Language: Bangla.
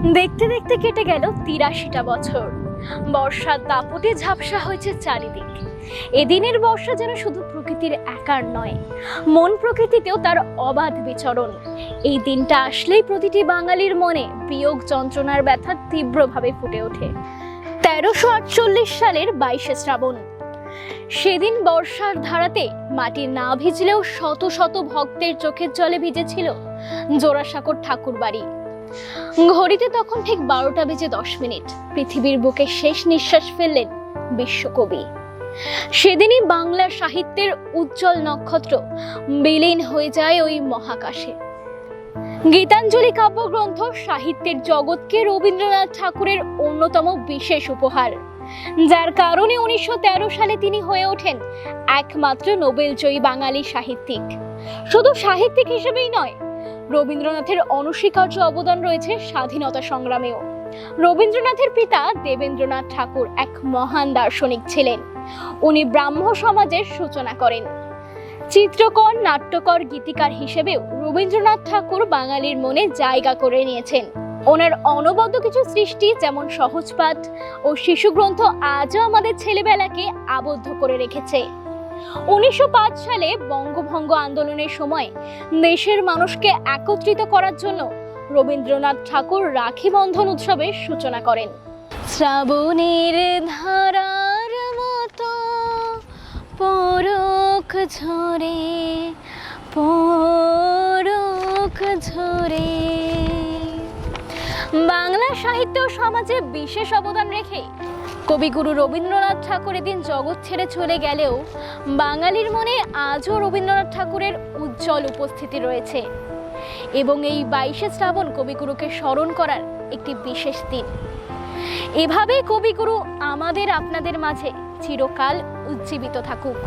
দেখতে দেখতে কেটে গেল তিরাশিটা বছর। বর্ষার দাপটে ঝাপসা হয়েছে চারিদিক। এদিনের বর্ষা যেন শুধু প্রকৃতির একার নয়, মন প্রকৃতিতেও তার অবাধ বিচরণ। এই দিনটা আসলেই প্রতিটি বাঙালির মনে বিয়োগ যন্ত্রণার ব্যথা তীব্রভাবে ফুটে ওঠে। তেরোশো আটচল্লিশ সালের বাইশে শ্রাবণ। সেদিন বর্ষার ধারাতে মাটি না ভিজলেও শত শত ভক্তের চোখের জলে ভিজেছিল জোড়াসাঁকোর ঠাকুর বাড়ি ঘড়িতে তখন ঠিক বারোটা বেজে দশ মিনিট। পৃথিবীর বুকে শেষ নিঃশ্বাস ফেললেন বিশ্বকবি। সেদিনই বাংলা সাহিত্যের উজ্জ্বল নক্ষত্র বিলীন হয়ে যায় ওই মহাকাশে। গীতাঞ্জলি কাব্যগ্রন্থ সাহিত্যের জগৎকে রবীন্দ্রনাথ ঠাকুরের অন্যতম বিশেষ উপহার। যার কারণে উনিশশো তেরো সালে তিনি হয়ে ওঠেন একমাত্র নোবেলজয়ী বাঙালি সাহিত্যিক। শুধু সাহিত্যিক হিসেবেই নয় রবীন্দ্রনাথের অনস্বীকার্য অবদান রয়েছে স্বাধীনতা সংগ্রামেও। রবীন্দ্রনাথের পিতা দেবেন্দ্রনাথ ঠাকুর এক মহান দার্শনিক ছিলেন। উনি ব্রাহ্ম সমাজের সূচনা করেন। চিত্রকর, নাট্যকর, গীতিকার হিসেবেও রবীন্দ্রনাথ ঠাকুর বাঙালির মনে জায়গা করে নিয়েছেন। ওনার অনবদ্য কিছু সৃষ্টি যেমন সহজপাঠ ও শিশু গ্রন্থ আজও আমাদের ছেলেবেলাকে আবদ্ধ করে রেখেছে। উনিশশো পাঁচ সালে বঙ্গভঙ্গ আন্দোলনের সময় দেশের মানুষকে একত্রিত করার জন্য রবীন্দ্রনাথ ঠাকুর রাখি বন্ধন উৎসবের সূচনা করেন। শ্রাবণের ধারার মতো পরখ ঝরে পরখ ঝরে। বাংলা সাহিত্য ও সমাজে বিশেষ অবদান রেখে কবিগুরু রবীন্দ্রনাথ ঠাকুর এদিন জগৎ ছেড়ে চলে গেলেও বাঙালির মনে আজও রবীন্দ্রনাথ ঠাকুরের উজ্জ্বল উপস্থিতি রয়েছে। এবং এই বাইশে শ্রাবণ কবিগুরুকে স্মরণ করার একটি বিশেষ দিন। এভাবে কবিগুরু আমাদের আপনাদের মাঝে চিরকাল উজ্জীবিত থাকুক।